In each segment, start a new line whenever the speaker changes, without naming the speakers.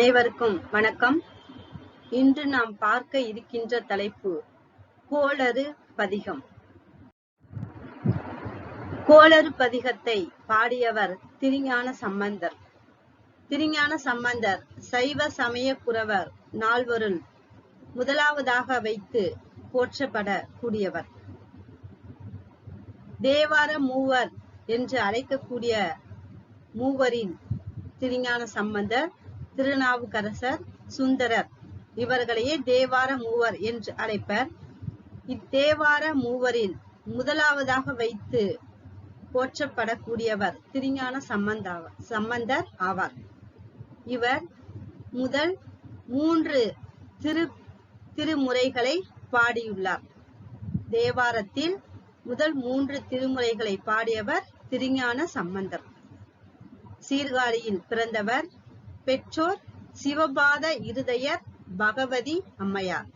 அனைவருக்கும் வணக்கம். இன்று நாம் பார்க்க இருக்கின்ற தலைப்பு கோளறு பதிகம். கோளறு பதிகத்தை பாடியவர் திருஞான சம்பந்தர். திருஞான சம்பந்தர் சைவ சமய குரவர் நால்வருள் முதலாவதாக வைத்து போற்றப்பட கூடியவர் தேவார மூவர் என்று அழைக்கக்கூடிய மூவரின் திருஞான சம்பந்தர் திருநாவுக்கரசர் சுந்தரர். இவர்களையே தேவார மூவர் என்று அழைப்பர். இத்தேவார மூவரில் முதலாவதாக வைத்து போற்றப்படக்கூடியவர் திருஞான சம்பந்தாவ சம்பந்தர் ஆவார். இவர் முதல் மூன்று திரு திருமுறைகளை பாடியுள்ளார். தேவாரத்தில் முதல் மூன்று திருமுறைகளை பாடியவர் திருஞான சம்பந்தர். சீர்காழியில் பிறந்தவர் பெற்றோர் சிவபாத இருதயர் பகவதி அம்மையார்.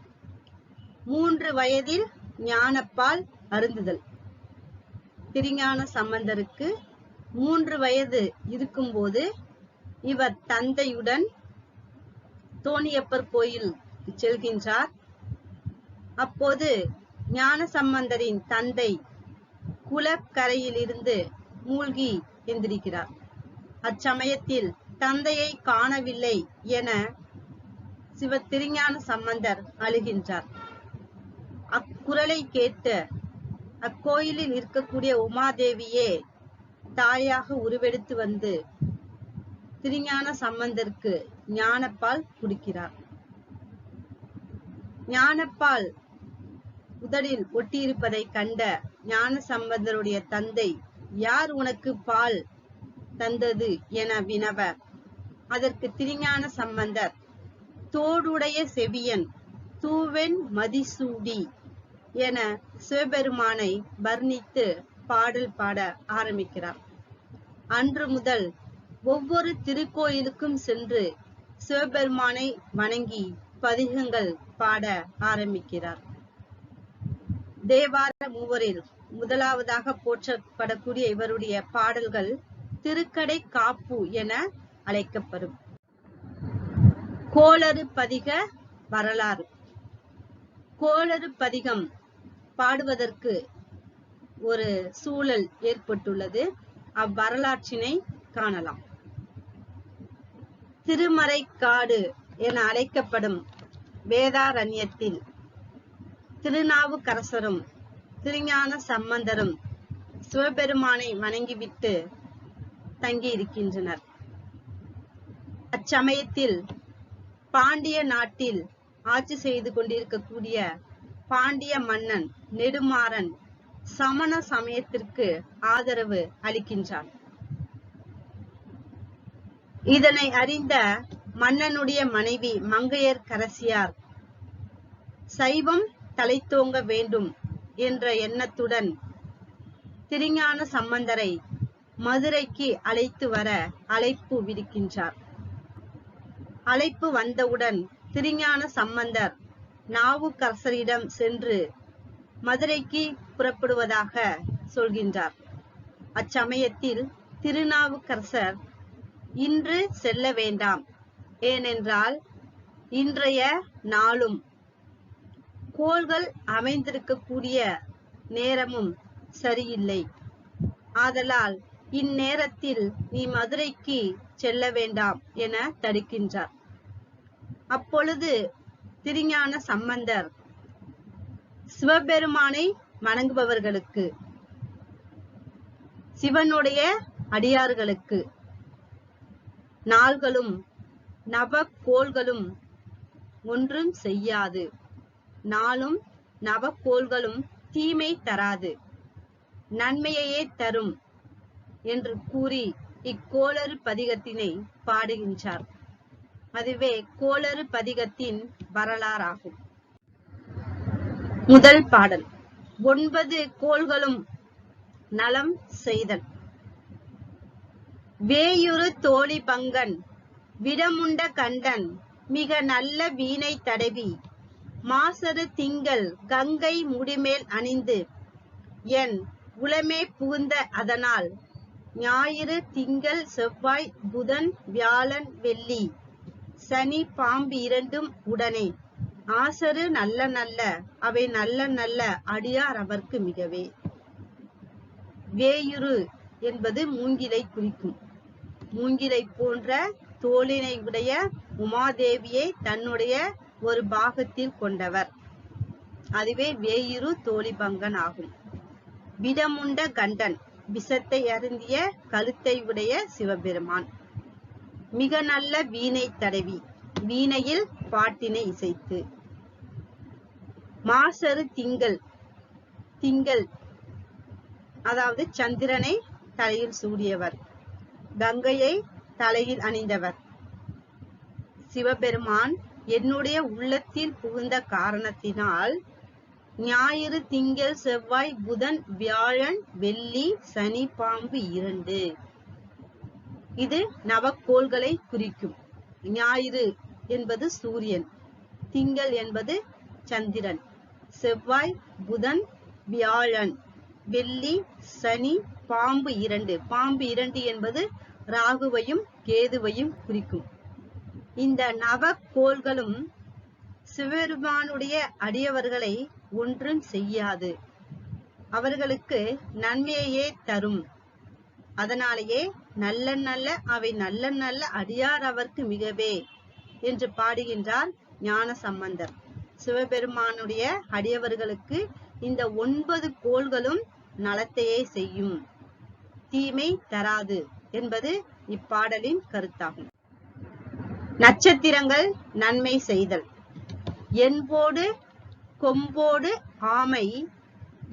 மூன்று வயதில் ஞானப்பால் அருந்துதல். திருஞான சம்பந்தருக்கு மூன்று வயது இருக்கும்போது இவர் தந்தையுடன் தோணியப்பர் கோயில் செல்கின்றார். அப்போது ஞான சம்பந்தரின் தந்தை குளக்கரையிலிருந்து மூழ்கி எந்திரிக்கிறார். அச்சமயத்தில் தந்தையை காணவில்லை என சிவ திருஞான சம்பந்தர் அழுகின்றார். அக்குரலை கேட்டு அக்கோயிலில் இருக்கக்கூடிய உமாதேவியே தாயாக உருவெடுத்து வந்து திருஞான சம்பந்தருக்கு ஞானப்பால் குடிக்கிறார். ஞானப்பால் உதடில் ஒட்டியிருப்பதை கண்ட ஞான சம்பந்தருடைய தந்தை யார் உனக்கு பால் தந்தது என வினவ அதற்கு திருஞான சம்பந்தர் தோடுடைய செவியன் தூவென் மதிசூடி என சிவபெருமானை வர்ணித்து பாடல் பாட ஆரம்பிக்கிறார். அன்று முதல் ஒவ்வொரு திருக்கோயிலுக்கும் சென்று சிவபெருமானை வணங்கி பதிகங்கள் பாட ஆரம்பிக்கிறார். தேவார மூவரில் முதலாவதாக போற்றப்படக்கூடிய இவருடைய பாடல்கள் திருக்கடை காப்பு என அழைக்கப்படும். கோளறு பதிக வரலாறு. கோளறு பதிகம் பாடுவதற்கு ஒரு சூழல் ஏற்பட்டுள்ளது. அவ்வரலாற்றினை காணலாம். திருமறைக்காடு என அழைக்கப்படும் வேதாரண்யத்தில் திருநாவுக்கரசரும் திருஞான சம்பந்தரும் சிவபெருமானை வணங்கிவிட்டு தங்கி இருக்கின்றனர். அச்சமயத்தில் பாண்டிய நாட்டில் ஆட்சி செய்து கொண்டிருக்கக்கூடிய பாண்டிய மன்னன் நெடுமாறன் சமண சமயத்திற்கு ஆதரவு அளிக்கின்றான். இதனை அறிந்த மன்னனுடைய மனைவி மங்கையர் கரசியார் சைவம் தலைத்தோங்க வேண்டும் என்ற எண்ணத்துடன் திருஞான சம்பந்தரை மதுரைக்கு அழைத்து வர அழைப்பு விடுக்கின்றார். அழைப்பு வந்தவுடன் திருஞான சம்பந்தர் நாவுக்கரசரிடம் சென்று மதுரைக்கு புறப்படுவதாக சொல்கின்றார். அச்சமயத்தில் திருநாவுக்கரசர் இன்று செல்ல வேண்டாம். ஏனென்றால் இன்றைய நாளும் கோள்கள் அமைந்திருக்கக்கூடிய நேரமும் சரியில்லை. ஆதலால் இந்நேரத்தில் நீ மதுரைக்கு செல்ல வேண்டாம் என தடுக்கின்றார். அப்பொழுது திருஞான சம்பந்தர் சிவபெருமானை வணங்குபவர்களுக்கு சிவனுடைய அடியார்களுக்கு நாள்களும் நவக்கோள்களும் ஒன்றும் செய்யாது. நாளும் நவக்கோள்களும் தீமை தராது. நன்மையையே தரும் என்று கூறி இக்கோளறு பதிகத்தினை பாடுகின்றார். அதுவே கோளறு பதிகத்தின் வரலாறாகும். முதல் பாடல். ஒன்பது கோள்களும் நலம் செய்தல். வேயுறு தோழி பங்கன் விடமுண்ட கண்டன் மிக நல்ல வீணை தடவி மாசரு திங்கள் கங்கை முடிமேல் அணிந்து என் உளமே புகுந்த அதனால் ஞாயிறு திங்கள் செவ்வாய் புதன் வியாழன் வெள்ளி. சனி பாம்பு இரண்டும் உடனே. ஆசரு நல்ல நல்ல அவை நல்ல நல்ல அடியார் அவர்க்கு மிகவே. வேயுரு என்பது மூங்கிலை குறிக்கும். மூங்கிலை போன்ற தோளினை உடைய உமாதேவியை தன்னுடைய ஒரு பாகத்தில் கொண்டவர். அதுவே வேயுரு தோழிபங்கன் ஆகும். விடமுண்ட கண்டன். விஷத்தை அருந்திய கழுத்தை உடைய சிவபெருமான். மிக நல்ல வீணை தடவி வீணையில் பாட்டினை இசைத்து. மாசரு திங்கள் திங்கள் அதாவது சந்திரனை தலையில் சூடியவர் கங்கையை தலையில் அணிந்தவர். சிவபெருமான் என்னுடைய உள்ளத்தில் புகுந்த காரணத்தினால் ஞாயிறு திங்கள் செவ்வாய் புதன் வியாழன் வெள்ளி சனி பாம்பு இரண்டு. இது நவக்கோள்களை குறிக்கும். ஞாயிறு என்பது சூரியன் திங்கள் என்பது சந்திரன் செவ்வாய் புதன் வியாழன் வெள்ளி சனி பாம்பு இரண்டு. பாம்பு இரண்டு என்பது ராகுவையும் கேதுவையும் குறிக்கும். இந்த நவக்கோள்களும் சிவபெருமானுடைய அடியவர்களை ஒன்றும் செய்யாது. அவர்களுக்கு நன்மையையே தரும். அதனாலேயே நல்ல நல்ல அவை நல்ல நல்ல அடியார் அவர்க்கு மிகவே என்று பாடுகின்றார் ஞான சம்பந்தர் சிவபெருமானுடைய அடியவர்களுக்கு இந்த ஒன்பது கோள்களும் நலத்தையே செய்யும். தீமை தராது என்பது இப்பாடலின் கருத்தாகும். நட்சத்திரங்கள் நன்மை செய்தல். என்போடு கொம்போடு ஆமை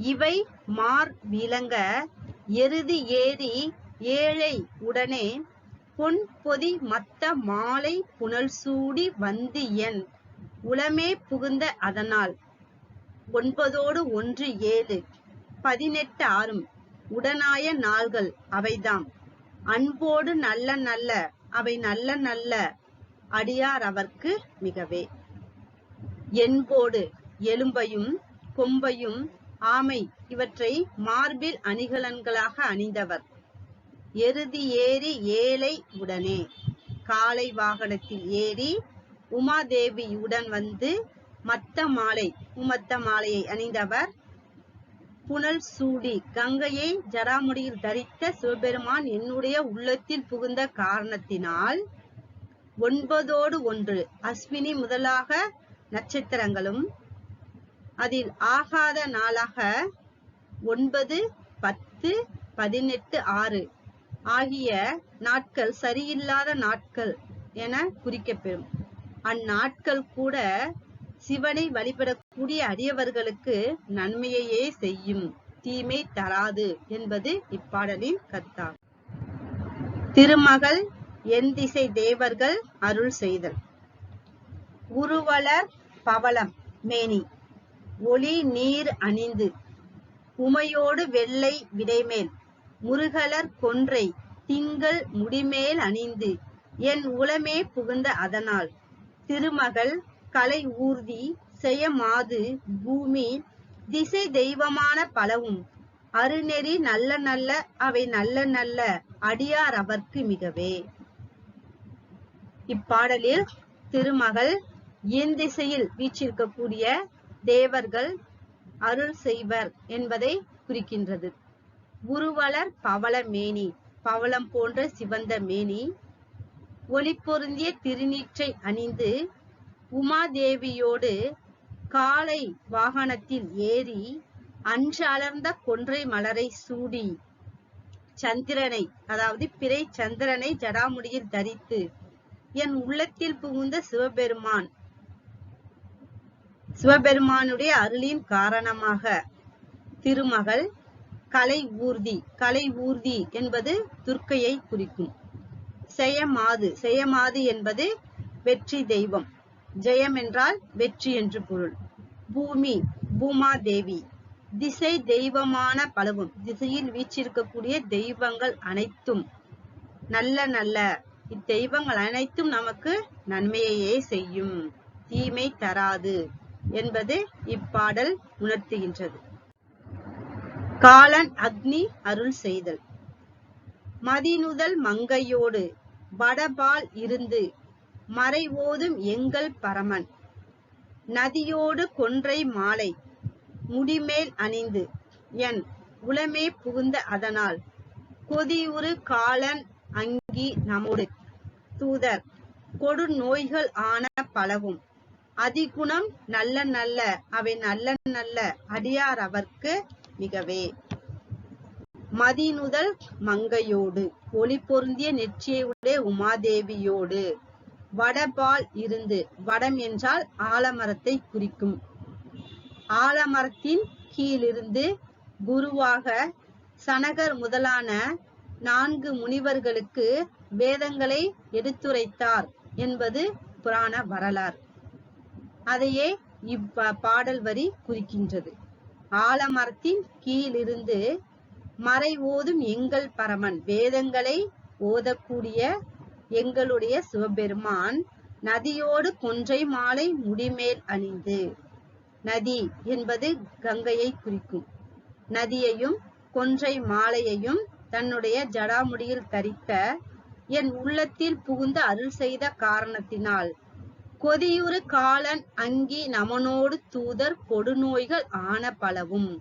இவை மார் விளங்க எருது ஏறி ஏழை உடனே பொன் பொதி மத்த மாலை புனல் சூடி வந்து என் உளமே புகுந்த அதனால். ஒன்பதோடு ஒன்று ஏழு. பதினெட்டு ஆறும். உடனாய நாள்கள் அவைதாம். அன்போடு நல்ல நல்ல அவை நல்ல நல்ல அடியார் அவர்க்கு மிகவே. என்போடு எலும்பையும் கொம்பையும் ஆமை இவற்றை மார்பில் அணிகலன்களாக அணிந்தவர். எருதி ஏறி ஏழை உடனே காலை வாகனத்தில் ஏறி உமாதேவியுடன் வந்து மத்த மாலை உமத்த மாலையை அணிந்தவர். புனல் சூடி கங்கையை ஜடாமுடியில் தரித்த சிவபெருமான் என்னுடைய உள்ளத்தில் புகுந்த காரணத்தினால் ஒன்பதோடு ஒன்று அஸ்வினி முதலாக நட்சத்திரங்களும் அதில் ஆகாத நாளாக ஒன்பது பத்து பதினெட்டு ஆறு ஆகிய நாட்கள் சரியில்லாத நாட்கள் என குறிக்கப்பெறும். அந்நாட்கள் கூட சிவனை வழிபடக்கூடிய அரியவர்களுக்கு நன்மையையே செய்யும். தீமை தராது என்பது இப்பாடலின் கத்தா திருமகள் என் திசை தேவர்கள் அருள் செய்தல். உருவலர் பவளம் மேனி. ஒளி நீர் அணிந்து உமையோடு வெள்ளை விடைமேல். முருகலர் கொன்றை திங்கள் முடிமேல் அணிந்து என் உளமே புகுந்த அதனால். திருமகள் கலை ஊர்தி செயமாது பூமி திசை தெய்வமான பலவும். அருநெறி நல்ல நல்ல அவை நல்ல நல்ல அடியார் அவர்க்கு மிகவே. இப்பாடலில் திருமகள் என் திசையில் வீச்சிருக்கக்கூடிய தேவர்கள் அருள் செய்வர் என்பதை குறிக்கின்றது. உருவலர் பவள மேனி பவளம் போன்ற சிவந்த மேனி ஒளி பொருந்திய திருநீற்றை அணிந்து உமாதேவியோடு காலை வாகனத்தில் ஏறி அன்று அலர்ந்த கொன்றை மலரை சூடி சந்திரனை அதாவது பிறை சந்திரனை ஜடாமுடியில் தரித்து என் உள்ளத்தில் புகுந்த சிவபெருமான் சிவபெருமானுடைய அருளின் காரணமாக திருமகள் கலை ஊர்தி கலை ஊர்தி என்பது துர்க்கையை குறிக்கும். செயமாது செயமாது என்பது வெற்றி தெய்வம். ஜெயம் என்றால் வெற்றி என்று பொருள். பூமி பூமா தேவி திசை தெய்வமான பலவும் திசையில் வீச்சிருக்கக்கூடிய தெய்வங்கள் அனைத்தும் நல்ல நல்ல. இத்தெய்வங்கள் அனைத்தும் நமக்கு நன்மையையே செய்யும். தீமை தராது. என்பது இப்பாடல் உணர்த்துகின்றது. காலன் அக்னி அருள் செய்தல். மதிநுதல் மங்கையோடு வடபால் இருந்து மறைவோதும் எங்கள் பரமன். நதியோடு கொன்றை மாலை முடிமேல் அணிந்து என் உளமே புகுந்த அதனால் கொதியுறு காலன் அங்கி நம்முடு தூதர் கொடு நோய்கள் ஆன பலவும் அதிகுணம் நல்ல நல்ல அவை நல்ல நல்ல அடியார் அவர்க்கு மிகவே. மதிநுதல் மங்கையோடு ஒளி பொருந்திய நெற்றியுடைய உமாதேவியோடு. வடபால் இருந்து வடம் என்றால் ஆலமரத்தை குறிக்கும். ஆலமரத்தின் கீழிருந்து குருவாக சனகர் முதலான நான்கு முனிவர்களுக்கு வேதங்களை எடுத்துரைத்தார் என்பது புராண வரலாறு. அதையே இப்ப பாடல் வரி குறிக்கின்றது. ஆலமரத்தின் கீழிருந்து மறை ஓதும் எங்கள் பரமன். வேதங்களை ஓதக்கூடிய எங்களுடைய சிவபெருமான் நதியோடு கொன்றை மாலை முடிமேல் அணிந்து. நதி என்பது கங்கையை குறிக்கும். நதியையும் கொன்றை மாலையையும் தன்னுடைய ஜடாமுடியில் தரித்த என் உள்ளத்தில் புகுந்து அருள் செய்த காரணத்தினால் கொதியுறு காலன் அங்கி நமனோடு தூதர் கொடுநோய்கள் ஆன பலவும்.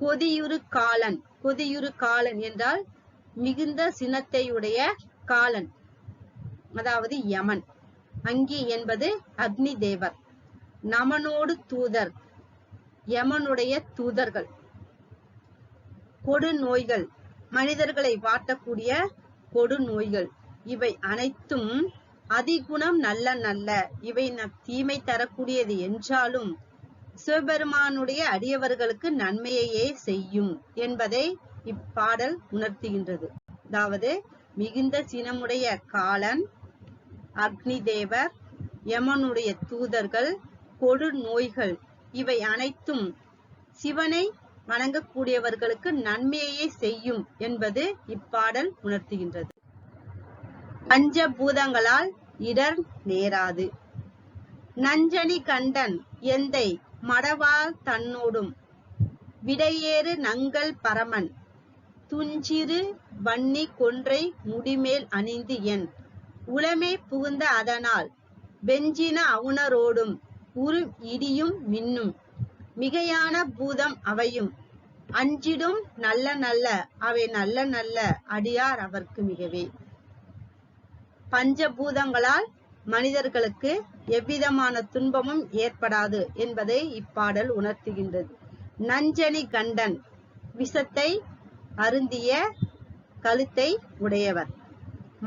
கொதியுறு காலன் கொதியுறு காலன் என்றால் மிகுந்த சினத்தையுடைய காலன் அதாவது யமன். அங்கி என்பது அக்னி தேவர். நமனோடு தூதர் யமனுடைய தூதர்கள். கொடு நோய்கள் மனிதர்களை வாட்டக்கூடிய கொடு நோய்கள் இவை அனைத்தும் அதிகுணம் நல்ல நல்ல. இவை நம் தீமை தரக்கூடியது என்றாலும் சிவபெருமானுடைய அடியவர்களுக்கு நன்மையையே செய்யும் என்பதை இப்பாடல் உணர்த்துகின்றது. அதாவது மிகுந்த சினமுடைய காலன் அக்னி தேவர் யமனுடைய தூதர்கள் கொடு நோய்கள் இவை அனைத்தும் சிவனை வணங்கக்கூடியவர்களுக்கு நன்மையையே செய்யும் என்பது இப்பாடல் உணர்த்துகின்றது. பஞ்சபூதங்களால் இடர் நேராது. நஞ்சனி கண்டன் எந்தை மடவாள் தன்னோடும். விடையேறு நங்கள் பரமன். துஞ்சிறு வன்னி கொன்றை முடிமேல் அணிந்து என். உளமே புகுந்த அதனால் வெஞ்சின அவுணரோடும் உரு இடியும் மின்னும். மிகையான பூதம் அவையும் அஞ்சிடும் நல்ல நல்ல அவை நல்ல நல்ல அடியார் அவர்க்கு மிகவே. பஞ்சபூதங்களால் மனிதர்களுக்கு எவ்விதமான துன்பமும் ஏற்படாது என்பதை இப்பாடல் உணர்த்துகின்றது. நஞ்சனி கண்டன் விஷத்தை அருந்திய கழுத்தை உடையவர்.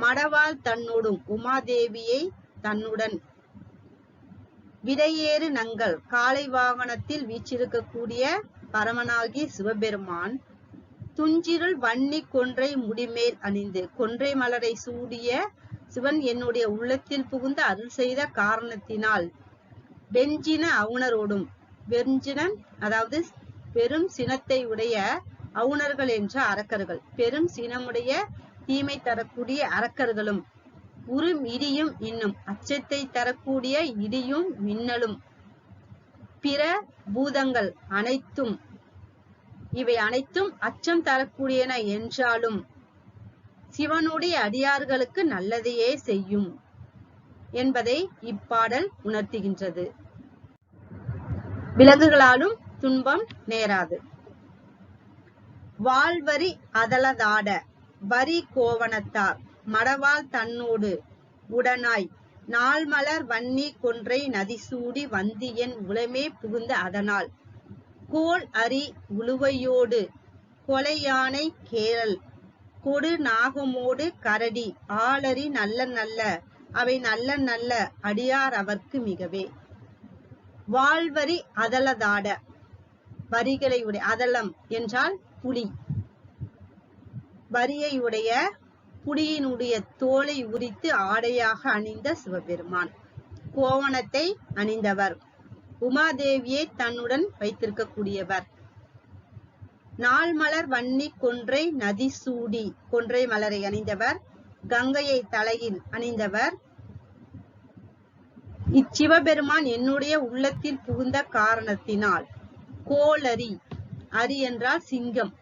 மடவாள் தன்னோடும் உமாதேவியை தன்னுடன் விடையேறு நங்கள். காலை வாகனத்தில் வீச்சிருக்கக்கூடிய பரமனாகி சிவபெருமான் துஞ்சிருள் வன்னி கொன்றை முடிமேல் அணிந்து கொன்றை மலரை சூடிய சிவன் என்னுடைய உள்ளத்தில் புகுந்து அருள் செய்த காரணத்தினால் வெஞ்சின அவுணரோடும் வெஞ்சினன் அதாவது பெரும் சினத்தை உடைய அவுணர்கள் என்ற அரக்கர்கள் பெரும் சினமுடைய தீமை தரக்கூடிய அரக்கர்களும் உரும் இடியும் இன்னும் அச்சத்தை தரக்கூடிய இடியும் மின்னலும் பிற பூதங்கள் அனைத்தும் இவை அனைத்தும் அச்சம் தரக்கூடியன என்றாலும் சிவனுடைய அடியார்களுக்கு நல்லதையே செய்யும் என்பதை இப்பாடல் உணர்த்துகின்றது. விலங்குகளாலும் துன்பம் நேராது. வாழ்வரி அதலதாட வரி கோவணத்தார் மடவாள் தன்னோடு உடனாய் நாள்மலர் வன்னி கொன்றை நதிசூடி வந்தியன் உளமே புகுந்த அதனால் கோல் அரி உழுவையோடு கொலையானை கேரல் கொடு நாகமோடு கரடி. ஆளரி நல்ல நல்ல அவை நல்ல நல்ல அடியார் அவர்க்கு மிகவே. வாழ்வரி அதலதாட வரிகளை உடைய அதலம் என்றால் புலி. வரியையுடைய புலியினுடைய தோலை உரித்து ஆடையாக அணிந்த சிவபெருமான். கோவணத்தை அணிந்தவர். உமாதேவியை தன்னுடன் வைத்திருக்கக்கூடியவர். நாள்மலர் வன்னி கொன்றை நதி சூடி கொன்றை மலரை அணிந்தவர் கங்கையை தலையில் அணிந்தவர். இச்சிவபெருமான் என்னுடைய உள்ளத்தில் புகுந்த காரணத்தினால் கோளரி அரி என்றால் சிங்கம்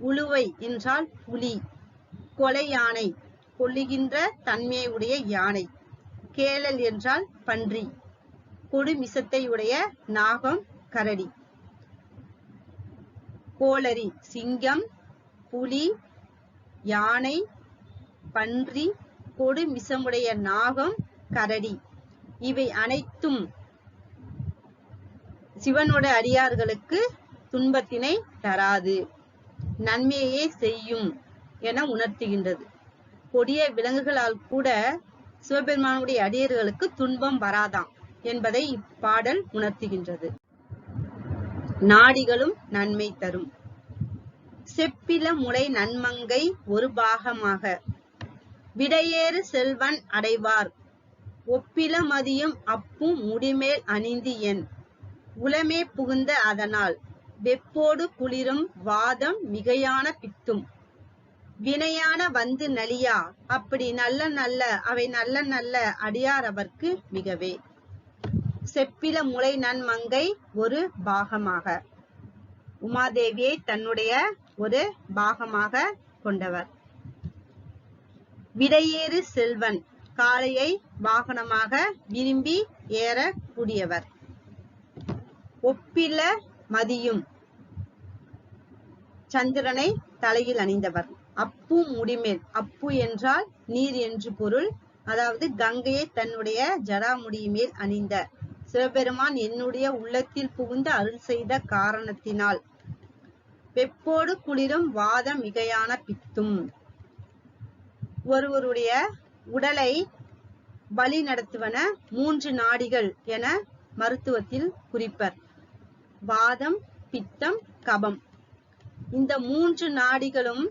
உழுவை என்றால் புலி கொலை யானை கொல்லுகின்ற தன்மையுடைய யானை கேளல் என்றால் பன்றி கொடு மிசத்தை உடைய நாகம் கரடி. கோளரி சிங்கம் புலி யானை பன்றி கொடுமிசமுடைய நாகம் கரடி. இவை அனைத்தும் சிவனோட அடியார்களுக்கு துன்பத்தினை தராது. நன்மையே செய்யும் என உணர்த்துகின்றது. கொடிய விலங்குகளால் கூட சிவபெருமானுடைய அடியர்களுக்கு துன்பம் வராதாம் என்பதை இப்பாடல் உணர்த்துகின்றது. நாடிகளும் நன்மை தரும். செப்பில முளை நன்மங்கை ஒரு பாகமாக. விடையேறு செல்வன் அடைவார். ஒப்பில மதியும் அப்பும் முடிமேல் அணிந்து என். உளமே புகுந்த அதனால் வெப்போடு குளிரும் வாதம் மிகையான பித்தும். வினையான வந்து நலியா? அப்படி நல்ல நல்ல அவை நல்ல நல்ல அடியார் அவர்க்கு மிகவே. செப்பில முளை நன்மங்கை ஒரு பாகமாக. உமாதேவியை தன்னுடைய ஒரு பாகமாக கொண்டவர். விடையேறு செல்வன் காளையை வாகனமாக விரும்பி ஏற கூடியவர். ஒப்பில மதியும் சந்திரனை தலையில் அணிந்தவர். அப்பு முடிமேல் அப்பு என்றால் நீர் என்று பொருள். அதாவது கங்கையை தன்னுடைய ஜடாமுடி மேல் அணிந்த சிவபெருமான் என்னுடைய உள்ளத்தில் புகுந்து அருள் செய்த காரணத்தினால். வெப்போடு குளிரும் வாதம் மிகையான பித்தும். ஒருவருடைய உடலை வழி நடத்துவன மூன்று நாடிகள் என மருத்துவத்தில் குறிப்பர். வாதம் பித்தம் கபம். இந்த மூன்று நாடிகளும்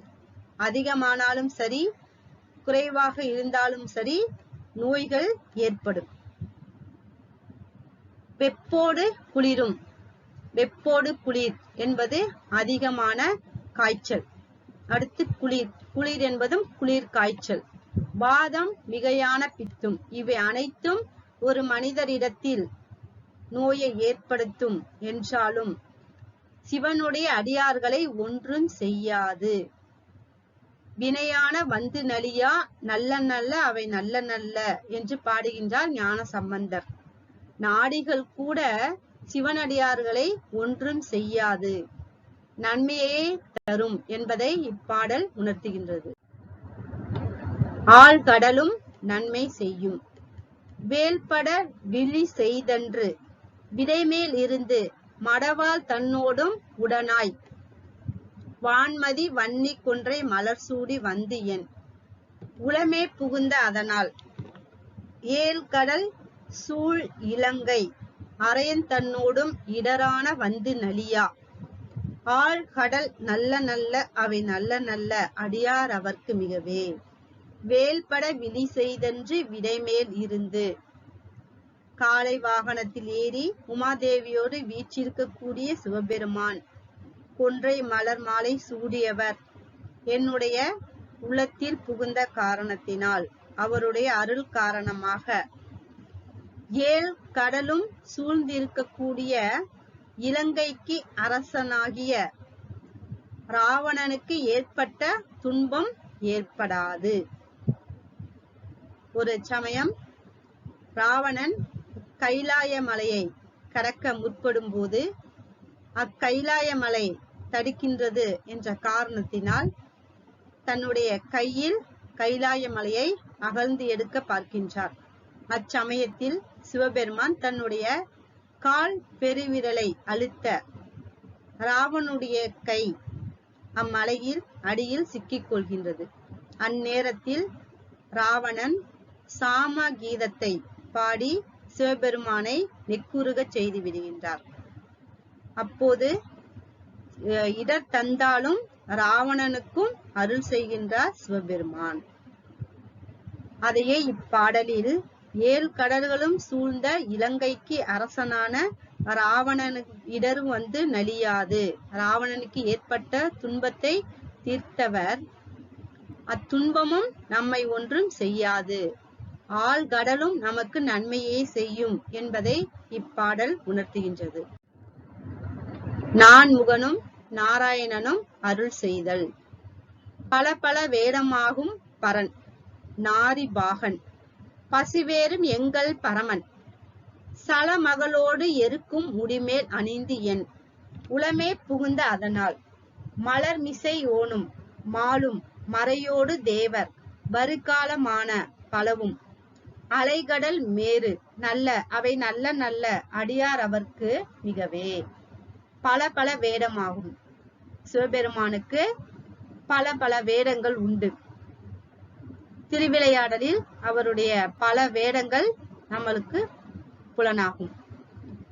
அதிகமானாலும் சரி குறைவாக இருந்தாலும் சரி நோய்கள் ஏற்படும். வெப்போடு குளிரும். வெப்போடு குளிர் என்பது அதிகமான காய்ச்சல். அடுத்து குளிர். குளிர் என்பதும் குளிர் காய்ச்சல். வாதம் மிகையான பித்தும். இவை அனைத்தும் ஒரு மனிதரிடத்தில் நோயை ஏற்படுத்தும் என்றாலும் சிவனுடைய அடியார்களை ஒன்றும் செய்யாது. வினையான வந்து நலியா நல்ல நல்ல அவை நல்ல நல்ல என்று பாடுகின்றார் ஞான சம்பந்தர் நாடிகள் கூட சிவனடியார்களை ஒன்றும் செய்யாது. நன்மையே தரும் என்பதை இப்பாடல் உணர்த்துகின்றது. ஆழ்கடலும் நன்மை செய்யும். வேல்பட விழி செய்தன்று விதைமேல் இருந்து மடவாள் தன்னோடும் உடனாய். வான்மதி வன்னி குன்றை மலர் சூடி வந்து என் உளமே புகுந்த அதனால். ஏல் கடல் சூழ் இலங்கை. அரையன் தன்னோடும் இடரான வந்து நலியா. ஆழ் கடல் நல்ல நல்ல அவை நல்ல நல்ல அடியார் அவர்க்கு மிகவே. வேல்பட விழி செய்தன்று விடைமேல் இருந்து. காலை வாகனத்தில் ஏறி உமாதேவியோடு வீற்றிருக்கக்கூடிய சிவபெருமான். கொன்றை மலர் மாலை சூடியவர். என்னுடைய உள்ளத்தில் புகுந்த காரணத்தினால் அவருடைய அருள் காரணமாக ஏழ் கடலும் சூழ்ந்திருக்கக்கூடிய இலங்கைக்கு அரசனாகிய ராவணனுக்கு ஏற்பட்ட துன்பம் ஏற்படாது. ஒரு சமயம் ராவணன் கைலாய மலையை கடக்க முற்படும் போது அக்கைலாய மலை தடுக்கின்றது என்ற காரணத்தினால் தன்னுடைய கையில் கைலாய மலையை அகழ்ந்து எடுக்க பார்க்கின்றார். அச்சமயத்தில் சிவபெருமான் தன்னுடைய கால் பெருவிரலை அழுத்த ராவனுடைய கை அம்மலையில் அடியில் சிக்கிக் கொள்கின்றது அந்நேரத்தில் ராவணன் சாம கீதத்தை பாடி சிவபெருமானை நெக்குருகச் செய்து விடுகின்றார். அப்போது அஹ், இடர் தந்தாலும் ராவணனுக்கும் அருள் செய்கின்றார் சிவபெருமான். அதையே இப்பாடலில் ஏழு கடல்களும் சூழ்ந்த இலங்கைக்கு அரசனான ராவணனுக்கு இடர் வந்து நலியாது. ராவணனுக்கு ஏற்பட்ட துன்பத்தை தீர்த்தவர். அத்துன்பமும் நம்மை ஒன்றும் செய்யாது. ஆழ்கடலும் நமக்கு நன்மையே செய்யும் என்பதை இப்பாடல் உணர்த்துகின்றது. நான் முகனும் நாராயணனும் அருள் செய்தல். பல பல வேடமாகும் பரன் நாரி பாகன் பசிவேறும் எங்கள் பரமன். சலமகளோடு எருக்கும் முடிமேல் அணிந்து என் உளமே புகுந்த அதனால். மலர் மிசை ஓணும் மாலும் மறையோடு தேவர் வருகாலமான பலவும். அலைகடல் மேரு நல்ல அவை நல்ல நல்ல அடியார் அவர்க்கு மிகவே. பல பல வேடமாகும். சிவபெருமானுக்கு பல பல வேடங்கள் உண்டு. திருவிளையாடலில் அவருடைய பல வேடங்கள் நம்மளுக்கு புலனாகும்.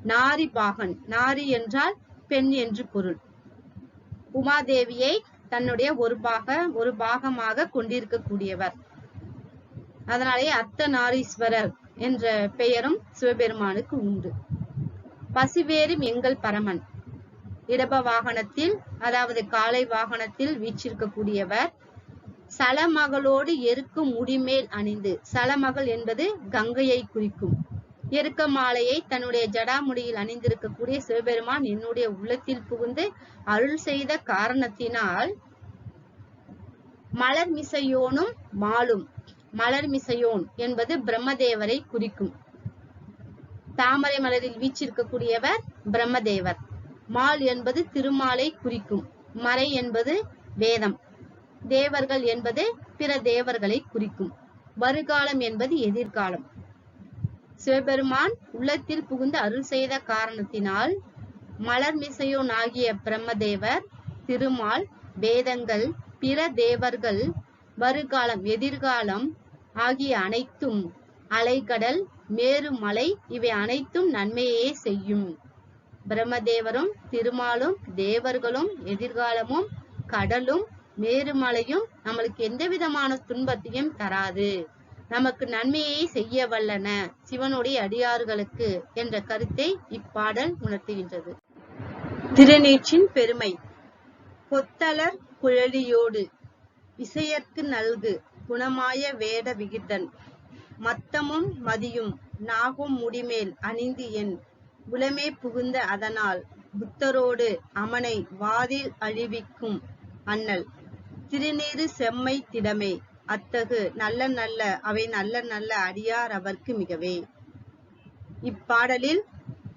நாரி பாகன் நாரி என்றால் பெண் என்று பொருள். உமாதேவியை தன்னுடைய ஒரு பாக ஒரு பாகமாக கொண்டிருக்கக்கூடியவர். அதனாலே அர்த்தநாரீஸ்வரர் என்ற பெயரும் சிவபெருமானுக்கு உண்டு. பசிவேறும் எங்கள் பரமன். இடப வாகனத்தில் அதாவது காலை வாகனத்தில் வீச்சிருக்கக்கூடியவர் சலமகளோடு எருக்கும் முடிமேல் அணிந்து. சலமகள் என்பது கங்கையை குறிக்கும். எருக்க மாலையை தன்னுடைய ஜடாமுடியில் அணிந்திருக்கக்கூடிய சிவபெருமான் என்னுடைய உள்ளத்தில் புகுந்து அருள் செய்த காரணத்தினால் மலர் மிசையோனும் மாலும். மலர் மிசையோன் என்பது பிரம்மதேவரை குறிக்கும். தாமரை மலரில் வீச்சிருக்கக்கூடியவர் பிரம்மதேவர். மால் என்பது திருமாலை குறிக்கும். மறை என்பது வேதம். தேவர்கள் என்பது பிற தேவர்களை குறிக்கும். வருகாலம் என்பது எதிர்காலம். சிவபெருமான் உள்ளத்தில் புகுந்து அருள் செய்த காரணத்தினால் மலர் மிசையோன் ஆகிய பிரம்மதேவர் திருமால் வேதங்கள் பிற தேவர்கள் வருகாலம் எதிர்காலம் ஆகிய அனைத்தும் அலைக்கடல் மேரு மலை இவை அனைத்தும் நன்மையே செய்யும். பிரம்மதேவரும் திருமாலும் தேவர்களும் எதிர்காலமும் கடலும் மேருமலையும் நம்மளுக்கு எந்த விதமான துன்பத்தையும் தராது. நமக்கு நன்மையை செய்ய வல்லன சிவனுடைய அடியார்களுக்கு என்ற கருத்தை இப்பாடல் உணர்த்துகின்றது. திருநீற்றின் பெருமை. கொத்தலர் குழலியோடு இசையற்கு நல்கு குணமாய வேட விகிதன் மத்தமும் மதியும் நாகும் முடிமேல் அணிந்து என் உளமே புகுந்த அதனால் புத்தரோடு அமனை வாதில் அழிவிக்கும் அண்ணல். திருநீறு செம்மை திடமே. அத்தகு நல்ல நல்ல அவை நல்ல நல்ல அடியார் அவர்க்கு மிகவே. இப்பாடலில்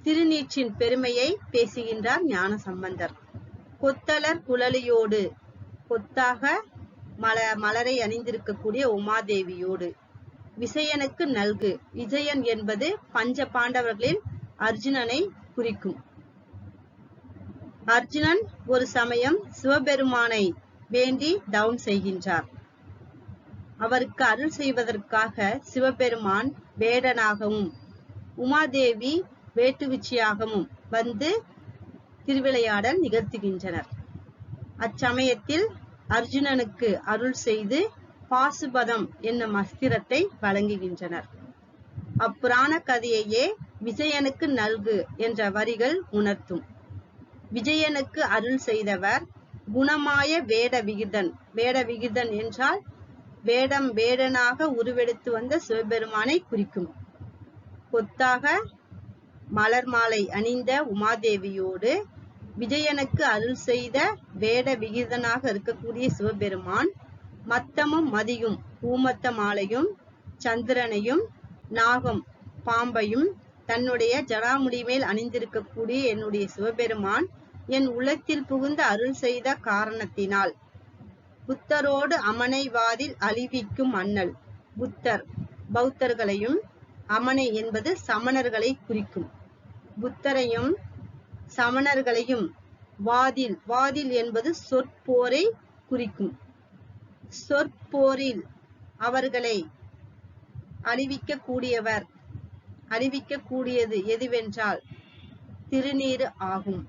திருநீற்றின் பெருமையை பேசுகின்றார் ஞான சம்பந்தர் கொத்தலர் குழலியோடு கொத்தாக மல மலரை அணிந்திருக்கக்கூடிய உமாதேவியோடு. விசயனுக்கு நல்கு விஜயன் என்பது பஞ்ச பாண்டவர்களில் அர்ஜுனனை குறிக்கும். அர்ஜுனன் ஒரு சமயம் சிவபெருமானை வேண்டி தவம் செய்கின்றார். அவருக்கு அருள் செய்வதற்காக சிவபெருமான் வேடனாகவும் உமாதேவி வேட்டுவிச்சியாகவும் வந்து திருவிளையாடல் நிகழ்த்துகின்றனர். அச்சமயத்தில் அர்ஜுனனுக்கு அருள் செய்து பாசுபதம் என்னும் அஸ்திரத்தை வழங்குகின்றனர். அப்புராண கதையையே விஜயனுக்கு நல்கு என்ற வரிகள் உணர்த்தும். விஜயனுக்கு அருள் செய்தவர் குணமாய வேட விகிதன் வேட விகிதன் என்றால் வேடம் வேடனாக உருவெடுத்து வந்த சிவபெருமானை குறிக்கும். கொத்தாக மலர் மாலை அணிந்த உமாதேவியோடு விஜயனுக்கு அருள் செய்த வேட விகிதனாக இருக்கக்கூடிய சிவபெருமான் மத்தமும் மதியும் பூமத்த மாலையும் சந்திரனையும் நாகம் பாம்பையும் தன்னுடைய ஜடாமுடி மேல் அணிந்திருக்கக்கூடிய என்னுடைய சிவபெருமான் என் உள்ளத்தில் புகுந்து அருள் செய்த காரணத்தினால். புத்தரோடு அமனை வாதில் அழிவிக்கும் அண்ணல். புத்தர். பௌத்தர்களையும் அமனை என்பது சமணர்களை குறிக்கும். புத்தரையும் சமணர்களையும் வாதில் வாதில் என்பது சொற்போரை குறிக்கும். சொற்போரில் அவர்களை அழிவிக்க கூடியவர் அழிவிக்க கூடியது எதுவென்றால் திருநீறு ஆகும்.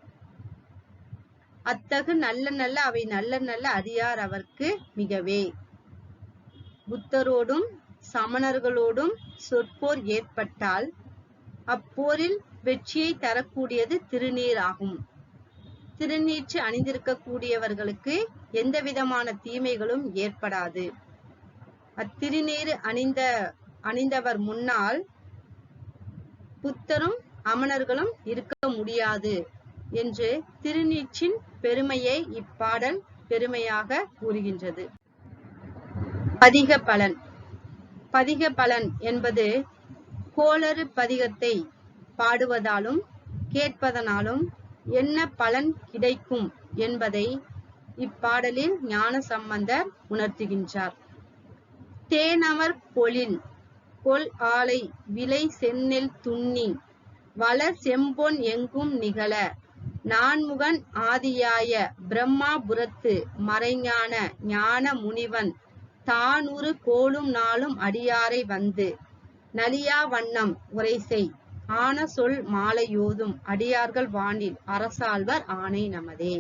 அத்தகு நல்ல நல்ல அவை நல்ல நல்ல அடியார் அவர்க்கு மிகவே. புத்தரோடும் சமணர்களோடும் சொற்போர் ஏற்பட்டால் அப்போரில் வெற்றியை தரக்கூடியது திருநீர் ஆகும். திருநீற்று அணிந்திருக்கக்கூடியவர்களுக்கு எந்த விதமான தீமைகளும் ஏற்படாது. அத்திருநீர் அணிந்த அணிந்தவர் முன்னால் புத்தரும் அமணர்களும் இருக்க முடியாது. என்று திருநீற்றின் பெருமையை இப்பாடல் பெருமையாக கூறுகின்றது. பதிக பலன். பதிக பலன் என்பது கோளறு பதிகத்தை பாடுவதாலும் கேட்பதனாலும் என்ன பலன் கிடைக்கும் என்பதை இப்பாடலில் ஞான சம்பந்தர் உணர்த்துகின்றார். தேனமர் பொழில் கொல் ஆலை விலை செந்நெல் துண்ணி வளர் செம்பொன் எங்கும் நிகழ நான்முகன் ஆதியாய பிரம்மாபுரத்து மறைஞான ஞான முனிவன் தானூறு கோலும் நாளும் அடியாரை வந்து நலியா வண்ணம் உரை செய் ஆன சொல் மாலையோதும் அடியார்கள் வானில் அரசாழ்வர் ஆணை நமதே.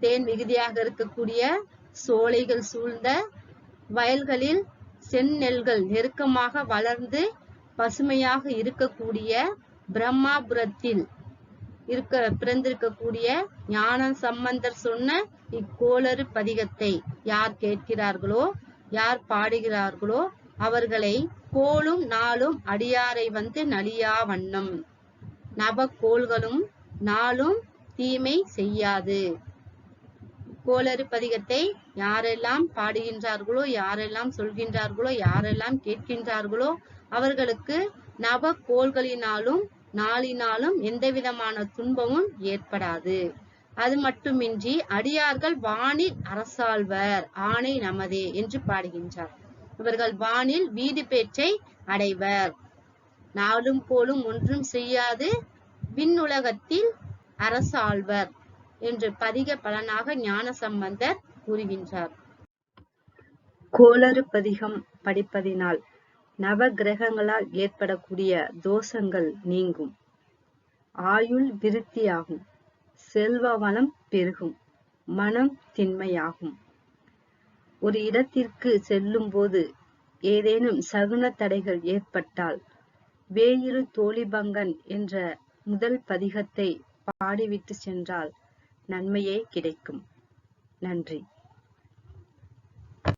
தேன் மிகுதியாக இருக்கக்கூடிய சோலைகள் சூழ்ந்த வயல்களில் செந்நெல்கள் நெருக்கமாக வளர்ந்து பசுமையாக இருக்கக்கூடிய பிரம்மாபுரத்தில் இருக்க பிறந்திருக்கக்கூடிய ஞான சம்பந்தர் சொன்ன இக்கோளறு பதிகத்தை யார் கேட்கிறார்களோ யார் பாடுகிறார்களோ அவர்களை கோளும் நாளும் அடியாரை வந்து நலியா வண்ணம். நவக்கோள்களும் நாளும் தீமை செய்யாது. கோளறு பதிகத்தை யாரெல்லாம் பாடுகின்றார்களோ யாரெல்லாம் சொல்கின்றார்களோ யாரெல்லாம் கேட்கின்றார்களோ அவர்களுக்கு நவ கோள்களினாலும் நாளினாலும் எந்த விதமான துன்பமும் ஏற்படாது. அது மட்டுமின்றி அடியார்கள் வானில் அரசாழ்வர் ஆணை நமதே என்று பாடுகின்றார். இவர்கள் வானில் வீதி பேற்றை அடைவர். நாளும் போலும் ஒன்றும் செய்யாது விண்ணுலகத்தில் அரசாழ்வர் என்று பதிக பலனாக ஞான சம்பந்தர் கூறுகின்றார். கோளறு பதிகம் படிப்பதினால் நவ கிரகங்களால் ஏற்படக்கூடிய தோஷங்கள் நீங்கும். ஆயுள் விருத்தியாகும். செல்வ வளம் பெருகும். மனம் திண்மையாகும். ஒரு இடத்திற்கு செல்லும் போது ஏதேனும் சகுன தடைகள் ஏற்பட்டால் வேயிரு தோழிபங்கன் என்ற முதல் பதிகத்தை பாடிவிட்டு சென்றால் நன்மையே கிடைக்கும். நன்றி.